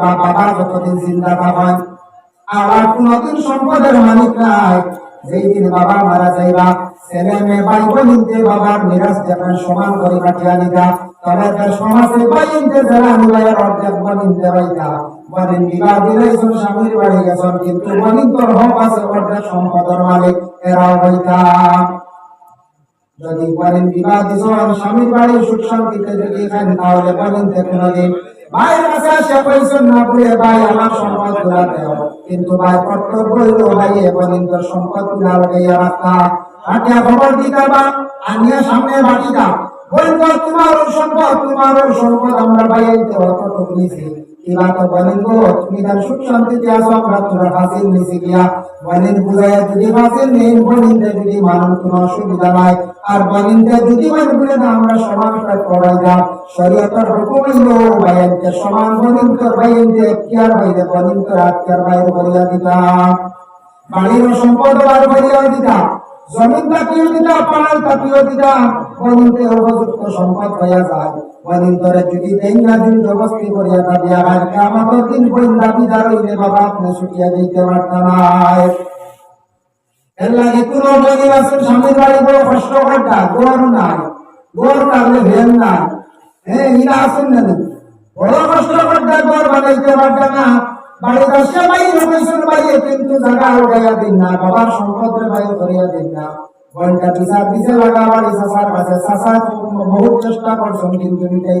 করবা বাবা যতদিন জিন্দা থাকেন আর কোনদিন সম্পদের মালিক নাই। যেই দিন বাবা মারা যাইবা, ছেলে মেয়ে ভাই বোনিনতে বাবার মিরাজ যখন সমান করে কাটিয়া নিতা তবে তার সমাজে বাইনতে যারা নিবাইয়ের অর্ধেক বনিনতে পাইতা বনিন বিবাহ দিলাইছন, স্বামীর বাড়ি গেছন, কিন্তু বনিন তোর হক আছে, অর্ধেক সম্পদের মালিক এরাও হইতা যদি বলেন বিবাহ দিছন, স্বামীর বাড়ি সুখ শান্তিতে যদি খান, তাহলে বলেন তে কাছে আসে কইছেন না বলে ভাই, আমার সম্পদগুলা দেও। কিন্তু ভাই, কর্তব্য হইল ভাই বলেন তোর সম্পদগুলা লাগাইয়া রাখা। আটিয়া খবর দিতা বা আনিয়া সামনে বাটি দা বলব তোমার সম্পদ তোমার সম্পদ আমরা ভাইয়াইতে অতটুকু নিছি। এবার তো বলেন গো, তুমি তার সুখ শান্তিতে আসো আমরা তোরা ফাঁসিল নিছি গিয়া। বলেন, বুঝাইয়া যদি ফাঁসিল নেই বলিনতে যদি মানুষ কোনো অসুবিধা নাই। আর বলিনতে যদি মানে বলে না আমরা সমানটা করাই যাও। শরীয়তের হুকুম হইল ভাইয়ানকে সমান বলিন তোর ভাইয়ানকে এখতিয়ার বাইরে বলিন তোর এখতিয়ার বাইরে বলিয়া দিতাম বাড়ির সম্পদ বার করিয়া দিতাম জমিন তাকিও দিতাম পাড়াল তাকিও দিতাম বলিনতে উপযুক্ত সম্পদ হইয়া যায়। বলিন তোরে যদি দেন না দিন জবস্তি করিয়া দাবি আর আমাদের দিন বইন দাবি দাঁড়াইলে বাবা, আপনি ছুটিয়া দিতে পারতাম এর লাগে কোনো বলি আছে, স্বামীর বাড়ি বড় কষ্ট করতা গোর নাই গোর কাটলে ভেন নাই। হ্যাঁ ইরা আছেন না? বড় কষ্ট করতা গোর বানাইতে পারতা না বাড়ি দশে বাই রমেশের বাড়ি কিন্তু জায়গা উঠাইয়া দিন না, বাবার সম্পদের বাড়ি করিয়া দিন না। বলটা পিসা পিছে লাগা বাড়ি সাসার কাছে সাসা বহুত চেষ্টা করছেন, কিন্তু মিটাই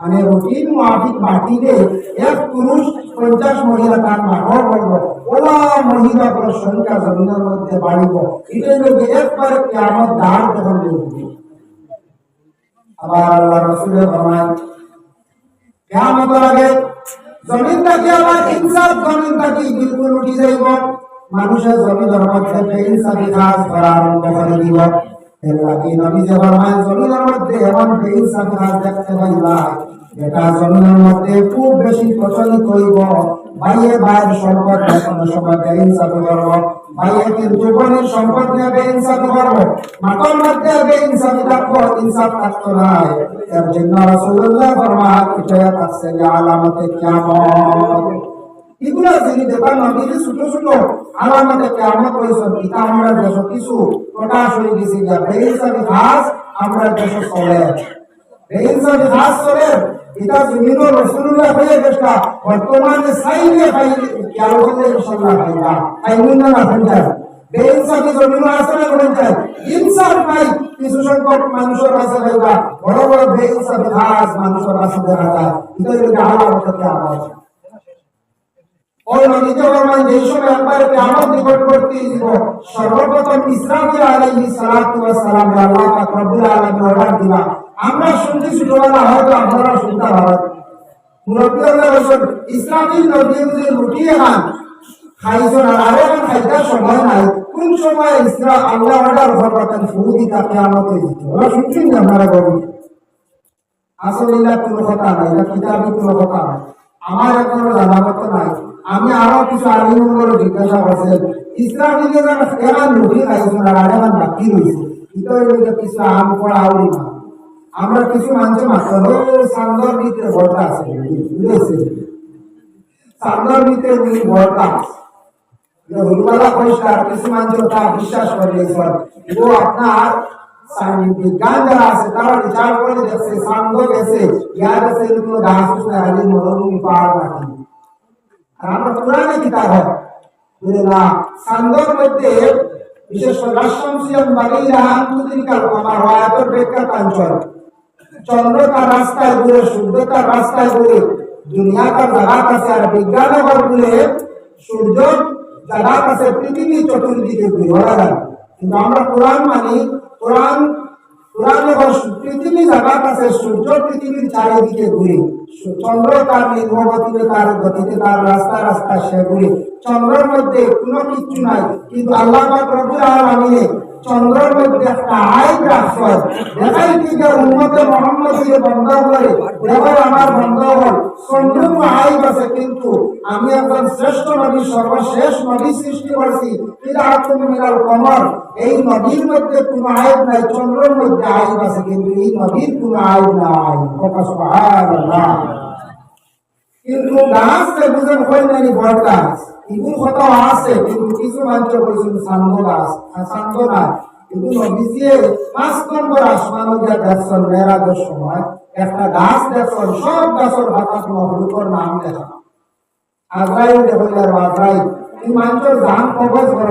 মানে রুটিন মাফিক মাটিতে এক পুরুষ পঞ্চাশ মহিলা তার মাঘর করব ওলা মহিলা সংখ্যা জমিনের মধ্যে বাড়িব। এটাই লোকে একবারে কেমন দাঁড় যখন দেখবে আবার আল্লাহ রসুলের ফরমান কেমন আগে জমিনটাকে আবার ইনসাফ, জমিনটাকে বিলকুল উঠি যাইব। মানুষের জমিনের মধ্যে বেইনসাফি কাজ করা আরম্ভ দিব এর লাগে নবী জমিনের মধ্যে এমন বেইনসাফি কাজ দেখতে পাইবা এটা জমিনের মধ্যে খুব বেশি প্রচলিত হইব। ভাইয়ে ভাইয়ের সম্পদ কোনো সময় বেইনসাফি করব। ভাইয়ে কিন্তু বোনের সম্পদ নিয়ে বেইনসাফি করব। মাতার মধ্যে বেইনসাফি থাকব, ইনসাফ থাকতো না এর জন্য রাসূলুল্লাহ ফরমান এটা থাকছে আলামতে কিয়ামত। এগুলা যিনি দেবার নবীর ছোট ছোট আলামতে কেমন করেছেন। এটা আমরা দেশ কিছু প্রকাশ হয়ে গেছে। বেইনসাফি ঘাস আমরা দেশ চলে। বেইনসাফি ঘাস চলে। এটা জমিন রসুল্লাহ হয়ে গেছে। বর্তমানে সাইনে খাই কেন হলে ইনশাল্লাহ খাইবা খাইমুন না খাইবা বেইনসাফি জমিন আছে না চাই ইনসাফ নাই, কিছু সংখ্যক মানুষের কাছে খাইবা বড় বড় বেইনসাফি ঘাস মানুষের কাছে দেখা যায়। এটা এটা কেমন ওই একবার কিয়ামত নিকটবর্তী দিব সর্বপ্রথম সালাতু ওয়াস সালাম আল্লাহ পাক রব্বুল আলামিন আমরা শুনছি ছোটবেলা হয়তো আপনারা শুনতে পারেন মুরব্বী আল্লাহ বলছেন ইসরাফিল নবী যে লুটিয়ে খান খাইছেন, আর আরও এখন খাইতার সময় নাই। কোন সময় ইসরা আল্লাহ অর্ডার করবেন ফুদি তা কিয়ামত হয়ে না আপনারা গরু আসলে এটা আমার এখন নাই। আমি আরও কিছু আলিমগুলো জিজ্ঞাসা এবার বাকি রয়েছে। কিছু আম পড়া আউরি না আমরা কিছু মানুষ মাত্র সান্দর ভিতরে ভরটা আছে বুঝেছে সান্দর ভিতরে উনি ভরটা আছে। হলুমালা পরিষ্কার, কিছু মানুষ তা বিশ্বাস করে ও আপনার বিজ্ঞান যারা আছে, তারা বিচার করে দেখছে সান্দ গেছে, ইয়ার আছে কোনো গাছ উঠে হাজির মরুভূমি পাহাড় নাকি আর আমরা পুরানে কিতাব হয়, বলে না, সান্দর মধ্যে বিশেষ করে রাষ্ট্রমসিয়াম বাগিরা আন্তরিকাল আমার হয়াতর বেকার কাঞ্চল চন্দ্র তার রাস্তায় ঘুরে সূর্য তার রাস্তায় ঘুরে দুনিয়া তার জায়গা কাছে আর বিজ্ঞান ঘুরে সূর্য জায়গা কাছে পৃথিবী চতুর্দিকে ঘুরে ওরা যায় কিন্তু আমরা কোরআন মানি, কোরআন, কোরআনে বস- পৃথিবী জাগাত আছে সূর্য পৃথিবীর চারিদিকে ঘুরে, চন্দ্র তার নির্মগতিতে তার গতিতে, তার রাস্তা রাস্তা সে ঘুরে। চন্দ্রের মধ্যে কোনো কিচ্ছু নাই, কিন্তু আল্লাহ চন্দ্রের মধ্যে একটা আয় রাখছেন দেখাই কি উন্মতে মোহাম্মদ দিয়ে বন্ধ করে দেখো আমার বন্ধ হল। চন্দ্র আয় আছে, কিন্তু আমি একজন শ্রেষ্ঠ নবী, সর্বশেষ নবী সৃষ্টি করছি। মিলাল কমর? এই নদীর মধ্যে কোনো আইব নাই, চন্দ্রের মধ্যে আইব আছে, কিন্তু এই নদীর কোনো আইব নাই। কথা কিন্তু গাছ তে বুঝেন হই নাই বড় গাছ এগুলো কত আছে, কিন্তু কিছু মানুষ বলছেন সান্দ গাছ সান্দ না কিন্তু নবীজিয়ে পাঁচ নম্বর আসমানও যা দেখছেন মেরাজের সময়, একটা গাছ দেখছেন, সব গাছের হঠাৎ মহলুকর নাম দেখা আজরাইল দেখলার আজরাইল। এই মানুষের ধান কবজ কোন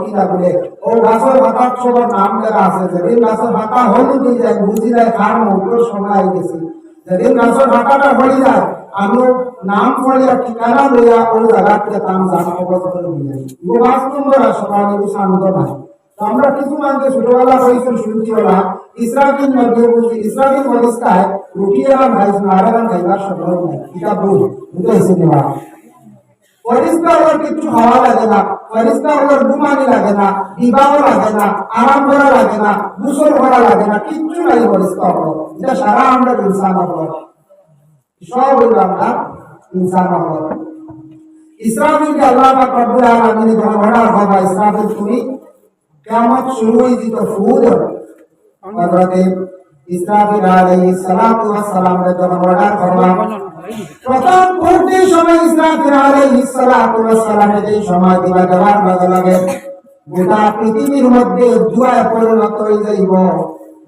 কি লাগলে ও গাছের হঠাৎ সবার নাম লেখা আছে, যেদিন গাছের হাতা হলুদ হয়ে যায় বুঝি যায় কার মুখের সময় আই গেছে যেদিন গাছের হাতাটা হয়ে যায় আমি নাম পড়িয়া, ঠিকানা লইয়া ওই জায়গাতে তাম ধান কবজ করে নিয়ে যাই ও পাঁচ নম্বর আসমান এগুলো শান্ত নাই তো আমরা কিছু মানুষকে ছোটবেলা হয়েছেন শুনছি ওরা। ইসরাফিল নদী বলছি, ইসরাফিল মরিস্তায় রুটি এরাম খাইছেন আর এরাম খাইবার সময় নাই এটা ভুল বুঝেছে নেওয়া ফরিস্তা হওয়ার কিছু হওয়া লাগে না, ফরিস্তা হওয়ার ঘুমানি লাগে না, বিবাহ লাগে না, আরাম করা লাগে না, গোসল করা লাগে না, কিচ্ছু নাই ফরিস্তা হওয়ার এটা সারা আমরা ইনসান হওয়ার সব হইল আমরা ইনসান হওয়ার ইসরাফিলকে আল্লাহ পাক রব্বুল আলামিন যখন অর্ডার হবে ইসরাফিল তুমি কিয়ামত শুরু হয়ে যেত ফুদ হযরতে ইসরাফিল আলাইহিস সালাতু ওয়াস সালাম যখন অর্ডার করলাম। প্রথম পূর্তি সময় ইসরাফিল আলাইহিস সালাতু ওয়াস সালামে যেই সময় দিবা দেওয়ার বদলে গোটা পৃথিবীর মধ্যে জুয়ায় পরিণত হয়ে যাইব।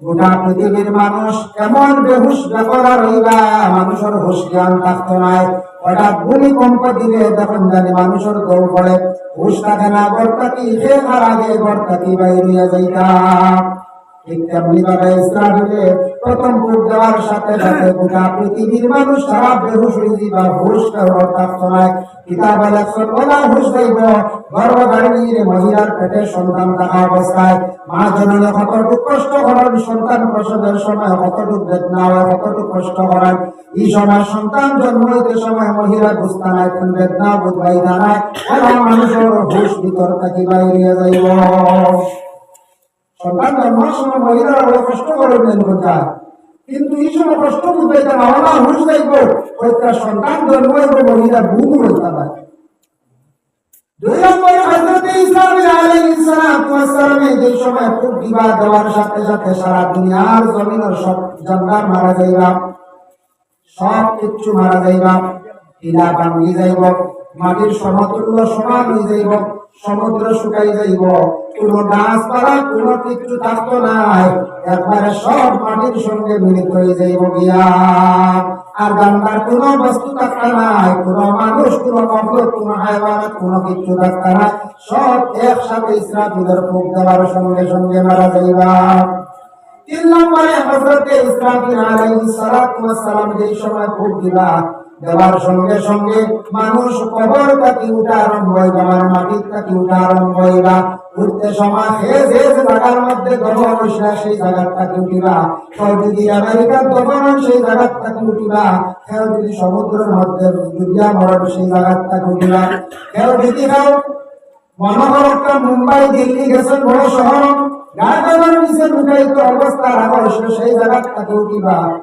গোটা পৃথিবীর মানুষ এমন বেহুশ বেপরা রইবা মানুষের হুশ জ্ঞান থাকতো নাই হঠাৎ ভূমিকম্প দিলে তখন জানি মানুষের দৌড় পড়ে হুশ থাকে না বর্তাকি শেখার আগে বর্তাকি বাইরিয়া যাইতাম ঠিক তেমনি ভাবে ইসরাফিলে প্রথম ভোট দেওয়ার সাথে সাথে গোটা পৃথিবীর মানুষ সারা বেহুশ হয়ে হুশ থাকতো নাই কিতাব হুশ দেব গর্ভধারিণীর মহিলার পেটে সন্তান থাকা অবস্থায় মা জননী কতটুকু কষ্ট করেন সন্তান প্রসবের সময় কতটুকু বেদনা হয়, কতটুকু কষ্ট করেন এই সময় সন্তান জন্ম হইতে সময় মহিলা বুঝতে নাই কোন বেদনা দাঁড়ায় এরা মানুষের হুশ ভিতর থাকি বাইরে যাইব? সন্তান সময় কষ্ট করবেন কোথায়? কিন্তু এই সময় কষ্ট বুঝাইতে না, হুশ সন্তান জন্ম হইব মহিলা দুই নম্বরে মাটির সমতুল্য সমান হয়ে যাইব, সমুদ্র শুকাই যাইব, কোন গাছপালা, কোন কিছু থাকতো নাই একবারে সব মাটির সঙ্গে মিলিত হয়ে যাইব গিয়া। আর গঙ্গার কোন বস্তু থাকতো নাই, কোন মানুষ, কোন মঙ্গল কোন হাইওয়ান কোন কিছু থাকতো নাই। সব একসাথে ইসরাফিলের ফুক দেওয়ার সঙ্গে সঙ্গে মারা যাইবা। তিন নম্বরে হজরতে ইসরাফিল আলাইহিস সালাতু ওয়াস সালাম যেই সময় ভোট দিবা, দেওয়ার সঙ্গে সঙ্গে মানুষ কবর কাটি উঠা আরম্ভ হইবা আমার মাটির কাটি উঠা আরম্ভ হইবা। উঠতে সময় সেই উঠিবা? সেই সেই উঠিবা? কেউ মুম্বাই, দিল্লি গেছেন বড় শহর অবস্থা সেই জায়গা থেকে উঠিবা?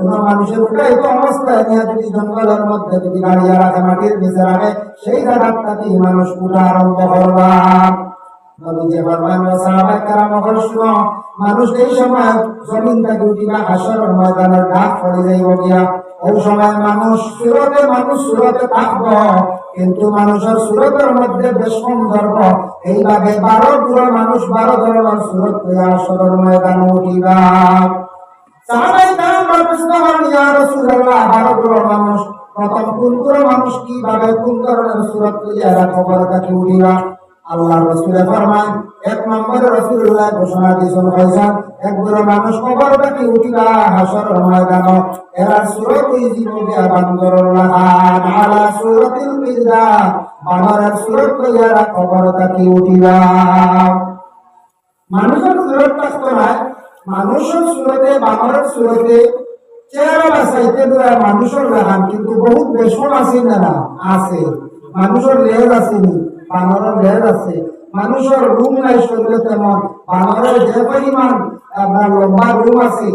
কোনো মানুষের লুকায়িত অবস্থায় যদি জঙ্গলের মধ্যে যদি রাখে মাটির নিচে রাখে, সেই জায়গাটাতে মানুষ উঠা আরম্ভ করবা? নবীজি ফরমান সাহাবা کرام শুনো মানুষ এই সময় জমিন থেকে উঠিবা হাসরের ময়দানের ডাক পড়ে যাইব গিয়া ওই সময় মানুষ সুরতে মানুষ সুরতে থাকব কিন্তু মানুষের সুরতের মধ্যে বেশ কম ধর্ম এইভাবে বারো পুরো মানুষ বারো ধরনের সুরত হইয়া হাসরের ময়দান উঠিবা সাহাবাই کرام প্রশ্ন করেন ইয়া রাসূলুল্লাহ বারো পুরো মানুষ প্রথম কোন পুরো মানুষ কিভাবে কোন ধরনের সুরত হইয়া খবর কাকে উঠিবা আল্লাহ রসুলে ফরমান এক নম্বরে রসুল্লাহ ঘোষণা দিয়েছেন হয়েছেন এক বুড়ো মানুষ খবরটা কি উঠিবা হাসর ময়দান, এরা সুরত জীবকে বান্দর আলা সুরতিল বিজা বানরের সুরত কইয়ারা খবরটা কি উঠিবা মানুষের সুরত থাকতো না, মানুষের সুরতে বানরের সুরতে, চেহারা বাসাইতে দেওয়া মানুষের কিন্তু বহুত বেশন আছে না না? আছে। মানুষের লেজ আসেনি বানরের ঢের আছে। মানুষের রুম নাই শরীরে তেমন। বানরের যে পরিমাণ লম্বা রুম আছে।